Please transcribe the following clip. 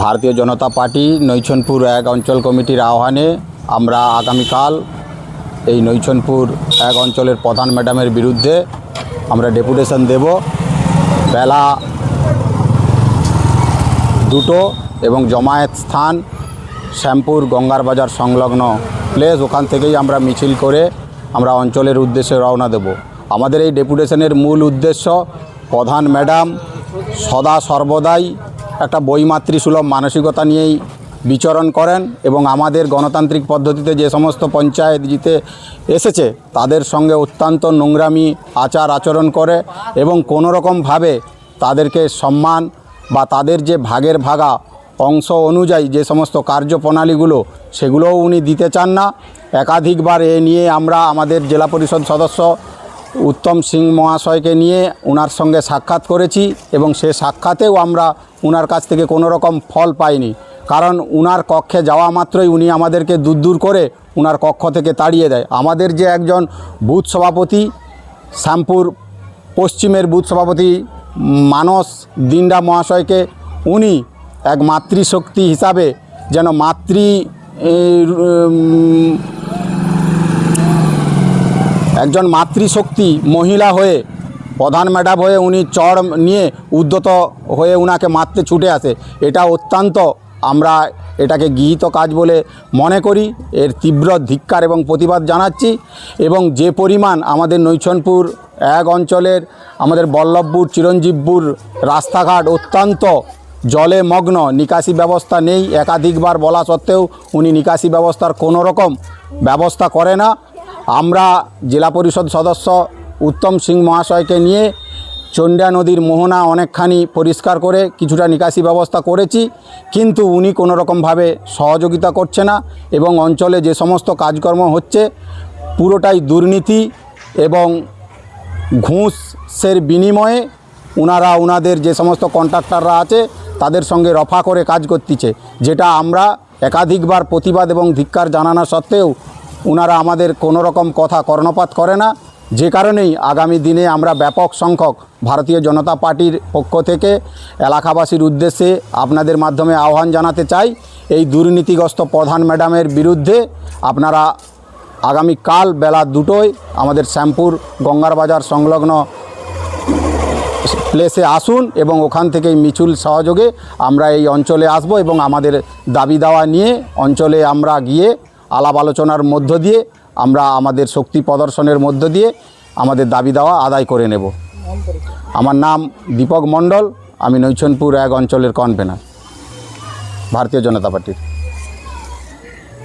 ভারতীয় জনতা পার্টি নৈছনপুর এক অঞ্চল কমিটির আহ্বানে আমরা আগামীকাল এই নৈছনপুর এক অঞ্চলের প্রধান ম্যাডামের বিরুদ্ধে আমরা ডেপুটেশন দেব। বেলা দুটো এবং জমায়েত স্থান, শ্যামপুর গঙ্গার বাজার সংলগ্ন প্লেস ওখান থেকেই আমরা মিছিল করে আমরা অঞ্চলের উদ্দেশ্যে রওনা দেব। আমাদের এই ডেপুটেশনের মূল উদ্দেশ্য প্রধান ম্যাডাম সদা সর্বদাই একটা বইমাতৃসুলভ মানসিকতা নিয়েই বিচরণ করেন এবং আমাদের গণতান্ত্রিক পদ্ধতিতে যে সমস্ত পঞ্চায়েত জিতে এসেছে, তাদের সঙ্গে অত্যন্ত নোংরামি আচার আচরণ করে এবং কোনোরকমভাবে তাদেরকে সম্মান বা তাদের যে ভাগের ভাগা অংশ অনুযায়ী যে সমস্ত কার্যপ্রণালীগুলো, সেগুলোও উনি দিতে চান না। একাধিকবার এ নিয়ে আমরা আমাদের জেলা পরিষদ সদস্য উত্তম সিং মহাশয়কে নিয়ে ওনার সঙ্গে সাক্ষাৎ করেছি এবং সে সাক্ষাতেও আমরা ওনার কাছ থেকে কোনো রকম ফল পাইনি। কারণ উনার কক্ষে যাওয়া মাত্রই উনি আমাদেরকে দূর দূর করে উনার কক্ষ থেকে তাড়িয়ে দেয়। আমাদের যে একজন বুথ সভাপতি, শ্যামপুর পশ্চিমের বুথ সভাপতি মানস দিন্ডা মহাশয়কে, উনি এক মাতৃশক্তি হিসাবে যেন মাতৃ একজন মাতৃশক্তি মহিলা হয়ে, প্রধান ম্যাডাম হয়ে উনি চড় নিয়ে উদ্যত হয়ে উনাকে মারতে ছুটে আসে। এটা অত্যন্ত আমরা এটাকে গৃহীত কাজ বলে মনে করি। এর তীব্র ধিক্কার এবং প্রতিবাদ জানাচ্ছি এবং যে পরিমাণ আমাদের নৈছনপুর এক অঞ্চলের, আমাদের বল্লভপুর, চিরঞ্জীবপুর রাস্তাঘাট অত্যন্ত জলে মগ্ন, নিকাশি ব্যবস্থা নেই। একাধিকবার বলা সত্ত্বেও উনি নিকাশি ব্যবস্থার কোনো রকম ব্যবস্থা করে না। আমরা জেলা পরিষদ সদস্য উত্তম সিং মহাশয়কে নিয়ে চন্ডা নদীর মোহনা অনেকখানি পরিষ্কার করে কিছুটা নিকাশি ব্যবস্থা করেছি, কিন্তু উনি কোনো রকমভাবে সহযোগিতা করছে না এবং অঞ্চলে যে সমস্ত কাজকর্ম হচ্ছে, পুরোটাই দুর্নীতি এবং ঘুষের বিনিময়ে ওনারা ওনাদের যে সমস্ত কন্ট্রাক্টররা আছে, তাদের সঙ্গে রফা করে কাজ করতেছে, যেটা আমরা একাধিকবার প্রতিবাদ এবং ধিক্কার জানানো সত্ত্বেও ওনারা আমাদের কোনো রকম কথা কর্ণপাত করে না। যে কারণেই আগামী দিনে আমরা ব্যাপক সংখ্যক ভারতীয় জনতা পার্টির পক্ষ থেকে এলাকাবাসীর উদ্দেশ্যে আপনাদের মাধ্যমে আহ্বান জানাতে চাই, এই দুর্নীতিগ্রস্ত প্রধান ম্যাডামের বিরুদ্ধে আপনারা আগামীকাল বেলা দুটোয় আমাদের শ্যামপুর গঙ্গার বাজার সংলগ্ন প্লেসে আসুন এবং ওখান থেকে মিছিল সহযোগে আমরা এই অঞ্চলে আসব এবং আমাদের দাবি দাওয়া নিয়ে অঞ্চলে আমরা গিয়ে আলাপ আলোচনার মধ্য দিয়ে আমরা আমাদের শক্তি প্রদর্শনের মধ্য দিয়ে আমাদের দাবি দাওয়া আদায় করে নেব। আমার নাম দীপক মণ্ডল, আমি নৈছনপুর এক অঞ্চলের কনভেনার, ভারতীয় জনতা পার্টির।